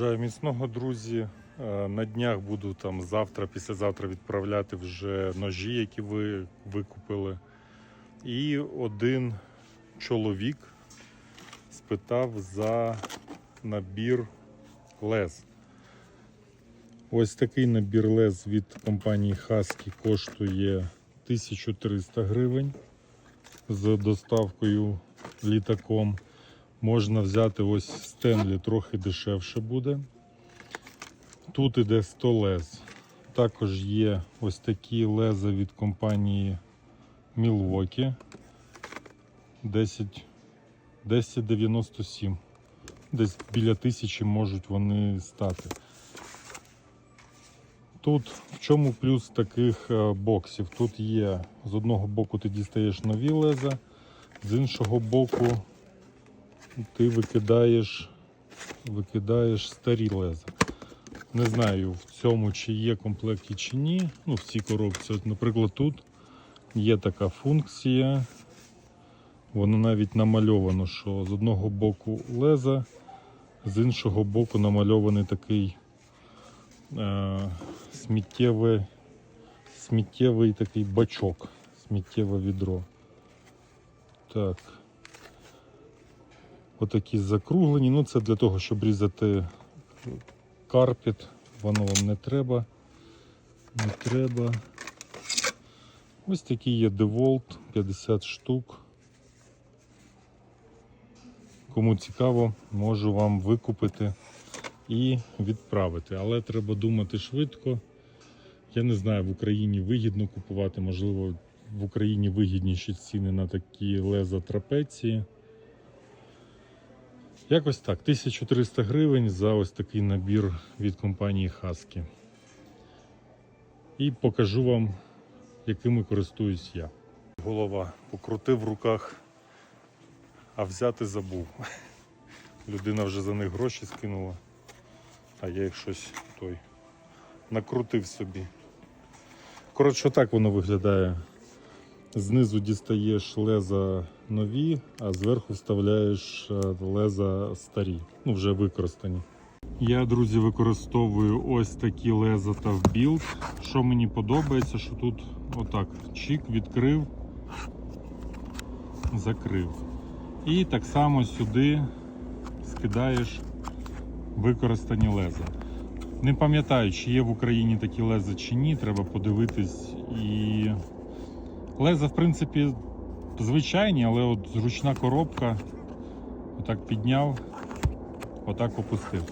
Бажаю міцного, друзі. Е, На днях буду там завтра, післязавтра відправляти вже ножі, які ви викупили. І один чоловік спитав за набір лез. Ось такий набір лез від компанії Husky коштує 1300 гривень з доставкою літаком. Можна взяти ось Стенлі, трохи дешевше буде. Тут іде 100 лез. Також є ось такі леза від компанії Milwaukee 10, 1097. Десь біля тисячі можуть вони стати. Тут в чому плюс таких е, боксів? Тут є з одного боку ти дістаєш нові леза, з іншого боку ти викидаєш, викидаєш старі леза. Не знаю в цьому чи є комплекті чи ні. Ну, в цій коробці. От, наприклад, тут є така функція. Воно навіть намальовано, що з одного боку леза, з іншого боку намальований такий е, сміттєвий, сміттєвий такий бачок, сміттєве відро. Так. Отакі закруглені. Ну, це для того, щоб різати карпет. Воно вам не треба. Не треба. Ось такі є DeWalt 50 штук. Кому цікаво, можу вам викупити і відправити. Але треба думати швидко. Я не знаю, в Україні вигідно купувати, можливо, в Україні вигідніші ціни на такі леза трапеції. Якось так, 1300 гривень за ось такий набір від компанії Husky. І покажу вам, якими користуюсь я. Голова покрутив в руках, а взяти забув. Людина вже за них гроші скинула, а я їх щось той накрутив собі. Коротше, так воно виглядає. Знизу дістаєш леза нові, а зверху вставляєш е, леза старі, ну вже використані. Я, друзі, використовую ось такі леза та в білд. Що мені подобається, що тут отак чик відкрив, закрив. І так само сюди скидаєш використані леза. Не пам'ятаю, чи є в Україні такі леза чи ні, треба подивитись і. Леза, в принципі, звичайні, але от зручна коробка. Отак підняв, отак опустив.